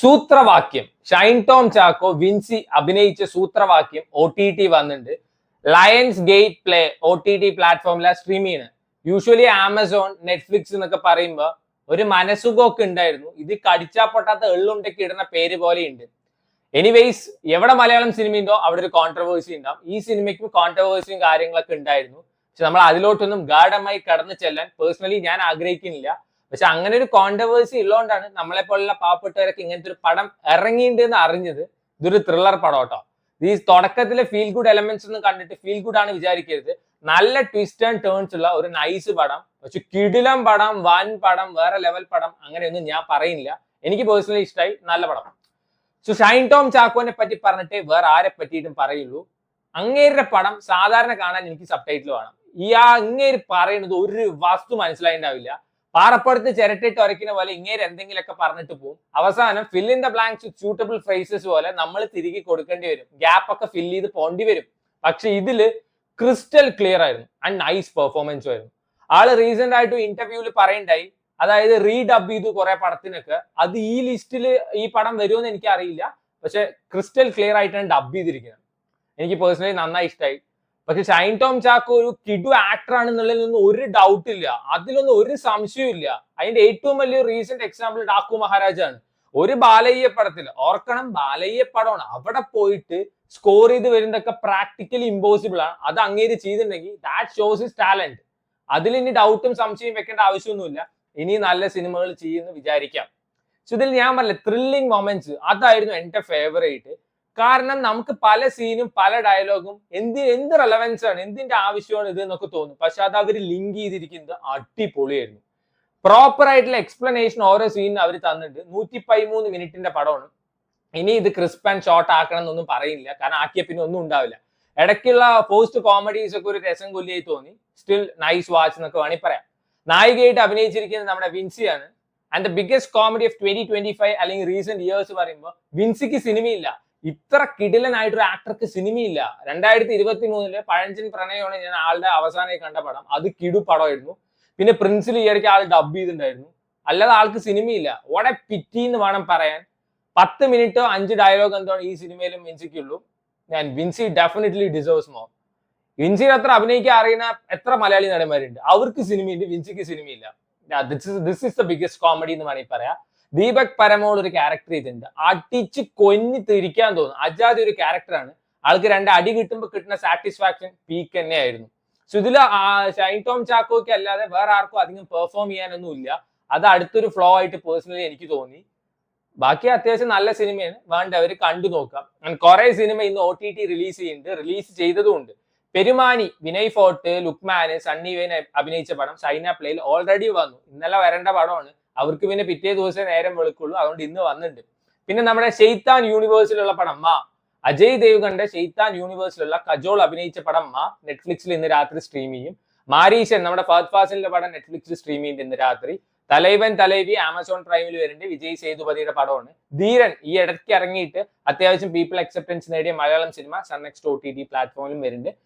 സൂത്രവാക്യം. ഷൈൻ ടോം ചാക്കോ വിൻസി അഭിനയിച്ച Soothravakyam O T T വന്നിട്ടുണ്ട്. Lionsgate play O T T പ്ലാറ്റ്ഫോമിലെ stream ചെയ്യുന്നത്. യൂഷ്വലി ആമസോൺ നെറ്റ്ഫ്ലിക്സ് എന്നൊക്കെ പറയുമ്പോൾ ഒരു മനസ്സുഖമൊക്കെ ഉണ്ടായിരുന്നു. ഇത് കടിച്ചാ പൊട്ടാത്ത എള്ളുണ്ടൊക്കെ ഇടുന്ന പേര് പോലെ ഉണ്ട്. എനിവേയ്സ് എവിടെ മലയാളം സിനിമ ഉണ്ടോ അവിടെ ഒരു കോൺട്രവേഴ്സി ഉണ്ടാവും. ഈ സിനിമയ്ക്കും കോൺട്രവേഴ്സിയും കാര്യങ്ങളൊക്കെ ഉണ്ടായിരുന്നു. പക്ഷെ നമ്മൾ അതിലോട്ടൊന്നും ഗാഠമായി കടന്നു ചെല്ലാൻ പേഴ്സണലി ഞാൻ ആഗ്രഹിക്കുന്നില്ല. പക്ഷെ അങ്ങനെ ഒരു കോൺട്രവേഴ്സി ഉള്ളതുകൊണ്ടാണ് നമ്മളെ പോലുള്ള പാവപ്പെട്ടവരൊക്കെ ഇങ്ങനത്തെ ഒരു പടം ഇറങ്ങിയിട്ടുണ്ട് എന്ന് അറിഞ്ഞത് ഇതൊരു ത്രില്ലർ പടം കേട്ടോ. ഈ തുടക്കത്തിലെ ഫീൽ ഗുഡ് എലമെന്റ്സ് ഒന്നും കണ്ടിട്ട് ഫീൽ ഗുഡ് ആണ് വിചാരിക്കരുത്. നല്ല ട്വിസ്റ്റ് ആൻഡ് ടേൺസ് ഉള്ള ഒരു നൈസ് പടം പക്ഷെ കിടിലം പടം വൻ പടം വേറെ ലെവൽ പടം അങ്ങനെയൊന്നും ഞാൻ പറയുന്നില്ല. എനിക്ക് പേഴ്സണലി ഇഷ്ടമായി നല്ല പടം. സോ ഷൈൻ ടോം ചാക്കോനെ പറ്റി പറഞ്ഞിട്ട് വേറെ ആരെ പറ്റിയിട്ടും പറയുള്ളൂ. അങ്ങേരുടെ പടം സാധാരണ കാണാൻ എനിക്ക് സബ് ടൈറ്റിൽ വേണം. ഈ ആ അങ്ങേര് പറയുന്നത് ഒരു വസ്തു മനസ്സിലായിണ്ടാവില്ല. പാറപ്പുറത്ത് ചിരട്ടിട്ട് ഉരയ്ക്കുന്ന പോലെ ഇങ്ങേര് എന്തെങ്കിലുമൊക്കെ പറഞ്ഞിട്ട് പോകും അവസാനം fill in the blanks suitable phrases പോലെ നമ്മൾ തിരികെ കൊടുക്കേണ്ടി വരും. ഗ്യാപ്പ് ഒക്കെ ഫില്ല് ചെയ്ത് പോണ്ടി വരും. പക്ഷെ ഇതിൽ ക്രിസ്റ്റൽ ക്ലിയർ ആയിരുന്നു. ആൻഡ് നൈസ് പെർഫോമൻസ് ആയിരുന്നു. ആൾ റീസെന്റ് ആയിട്ട് ഇന്റർവ്യൂവിൽ പറയണ്ടായി. അതായത് റീഡബ് ചെയ്തു കുറെ പടത്തിനൊക്കെ. അത് ഈ ലിസ്റ്റിൽ ഈ പടം വരുമെന്ന് എനിക്ക് അറിയില്ല പക്ഷെ ക്രിസ്റ്റൽ ക്ലിയർ ആയിട്ടാണ് ഡബ് ചെയ്തിരിക്കുന്നത്. എനിക്ക് പേഴ്സണലി നന്നായി ഇഷ്ടമായി പക്ഷെ ഷൈൻ ടോം ചാക്കോ ഒരു കിഡു ആക്ടർ ആണെന്നുള്ളതിലൊന്നും ഒരു ഡൗട്ട് ഇല്ല. അതിലൊന്നും ഒരു സംശയവും ഇല്ല. അതിന്റെ ഏറ്റവും വലിയ റീസെന്റ് എക്സാമ്പിൾ ഡാക്കു മഹാരാജാണ്. ഒരു ബാലയ്യ പടത്തിൽ ഓർക്കണം ബാലയ്യ പടമാണ്. അവിടെ പോയിട്ട് സ്കോർ ചെയ്ത് വരുന്നതൊക്കെ പ്രാക്ടിക്കലി ഇമ്പോസിബിൾ ആണ്. അത് അങ്ങേര് ചെയ്തിട്ടുണ്ടെങ്കിൽ ദാറ്റ് ഷോസ് ഇസ് ടാലന്റ് അതിൽ ഇനി ഡൗട്ടും സംശയം വെക്കേണ്ട ആവശ്യമൊന്നുമില്ല. ഇനി നല്ല സിനിമകൾ ചെയ്യുമെന്ന് വിചാരിക്കാം. സോ ഇതിൽ ഞാൻ പറഞ്ഞ ത്രില്ലിംഗ് മൊമെന്റ്സ് അതായിരുന്നു എന്റെ ഫേവറേറ്റ് കാരണം നമുക്ക് പല സീനും പല ഡയലോഗും എന്ത് എന്ത് റെലവൻസ് ആണ് എന്തിന്റെ ആവശ്യമാണ് ഇത് എന്നൊക്കെ തോന്നും. പക്ഷെ അത് അവർ ലിങ്ക് ചെയ്തിരിക്കുന്നത് അടിപൊളിയായിരുന്നു. പ്രോപ്പർ ആയിട്ടുള്ള എക്സ്പ്ലനേഷൻ ഓരോ സീനും അവർ തന്നിട്ടുണ്ട്. നൂറ്റി പതിമൂന്ന് മിനിറ്റിന്റെ പടമാണ്. ഇനി ഇത് ക്രിസ്പ് ആൻഡ് ഷോർട്ട് ആക്കണം എന്നൊന്നും പറയില്ല കാരണം ആക്കിയ പിന്നെ ഒന്നും ഉണ്ടാവില്ല. ഇടയ്ക്കുള്ള പോസ്റ്റ് കോമഡീസ് ഒക്കെ ഒരു രസം കൊല്ലിയായി തോന്നി. സ്റ്റിൽ നൈസ് വാച്ച് എന്നൊക്കെ വേണമെങ്കിൽ പറയാം. നായികയായിട്ട് അഭിനയിച്ചിരിക്കുന്നത് നമ്മുടെ വിൻസിയാണ്. And the biggest comedy of twenty twenty five അല്ലെങ്കിൽ റീസെന്റ് ഇയേഴ്സ് പറയുമ്പോൾ വിൻസിക്ക് സിനിമയില്ല ഇത്ര കിടിലനായിട്ടൊരു ആക്ടർക്ക് സിനിമയില്ല. രണ്ടായിരത്തി ഇരുപത്തി മൂന്നിൽ പഴഞ്ചൻ പ്രണയമാണ് ഞാൻ ആളുടെ അവസാനം കണ്ട പടം. അത് കിടു പടമായിരുന്നു. പിന്നെ പ്രിൻസിൽ ഈ ഇടയ്ക്ക് ആൾ ഡബ് ചെയ്തിട്ടുണ്ടായിരുന്നു. അല്ലാതെ ആൾക്ക് സിനിമയില്ല. ഓടെ പിറ്റി എന്ന് വേണം പറയാൻ. പത്ത് മിനിറ്റോ അഞ്ച് ഡയലോഗ് എന്തോ ഈ സിനിമയിലും വിൻസിക്കുള്ളൂ ഞാൻ Vincy definitely deserves more Vincy അത്ര അഭിനയിക്കാൻ അറിയുന്ന എത്ര മലയാളി നടന്മാരുണ്ട്. അവർക്ക് സിനിമയുണ്ട് വിൻസിക്ക് സിനിമയില്ല. This is the biggest comedy എന്ന് വേണമെങ്കിൽ പറയാം. ദീപക് പരമോൾ ഒരു ക്യാരക്ടർ ചെയ്തിട്ടുണ്ട്. അടിച്ച് കൊഞ്ഞി തിരിക്കാൻ തോന്നും അജാദ് ഒരു ക്യാരക്ടറാണ് ആൾക്ക് രണ്ട് അടി കിട്ടുമ്പോൾ കിട്ടുന്ന സാറ്റിസ്ഫാക്ഷൻ പീക്ക് തന്നെയായിരുന്നു. സോ ഇതിൽ ഷൈൻ ടോം ചാക്കോയ്ക്ക് അല്ലാതെ വേറെ ആർക്കും അധികം പെർഫോം ചെയ്യാനൊന്നും ഇല്ല അത് അടുത്തൊരു ഫ്ലോ ആയിട്ട് പേഴ്സണലി എനിക്ക് തോന്നി. ബാക്കി അത്യാവശ്യം നല്ല സിനിമയാണ്. വേണ്ട അവർ കണ്ടു നോക്കാം. കുറെ സിനിമ ഇന്ന് ഒ ടി ടി റിലീസ് ചെയ്യുന്നുണ്ട്. റിലീസ് ചെയ്തതുകൊണ്ട് പെരുമാനി വിനയ് ഫോർട്ട് ലുക്മാന് സണ്ണി വേൻ അഭിനയിച്ച പടം സൈന പ്ലേയിൽ ഓൾറെഡി വന്നു. ഇന്നലെ വരേണ്ട പടമാണ്. അവർക്ക് പിന്നെ പിറ്റേ ദിവസം നേരം വെളുക്കുള്ളൂ. അതുകൊണ്ട് ഇന്ന് വന്നിട്ടുണ്ട്. പിന്നെ നമ്മുടെ ഷെയ്ത്താൻ യൂണിവേഴ്സിലുള്ള പടം മാ. അജയ് ദേവ്ഗണ്ടെ ഷെയ്ത്താൻ യൂണിവേഴ്സിലുള്ള കജോൾ അഭിനയിച്ച പടം മാ. നെറ്റ്ഫ്ലിക്സിൽ ഇന്ന് രാത്രി സ്ട്രീം ചെയ്യും. മാരീശൻ നമ്മുടെ ഫഹദ് ഫാസിലിന്റെ പടം നെറ്റ്ഫ്ലിക്സിൽ സ്ട്രീം ചെയ്യുന്നുണ്ട് ഇന്ന് രാത്രി. തലൈവൻ തലൈവി ആമസോൺ പ്രൈമിൽ വരുന്നുണ്ട്. വിജയ് സേതുപതിയുടെ പടമാണ്. ധീരൻ ഈ ഇടയ്ക്ക് ഇറങ്ങിയിട്ട് അത്യാവശ്യം പീപ്പിൾ അക്സെപ്റ്റൻസ് നേടിയ Malayalam cinema Sun NXT O T T പ്ലാറ്റ്ഫോമിലും വരുന്നുണ്ട്.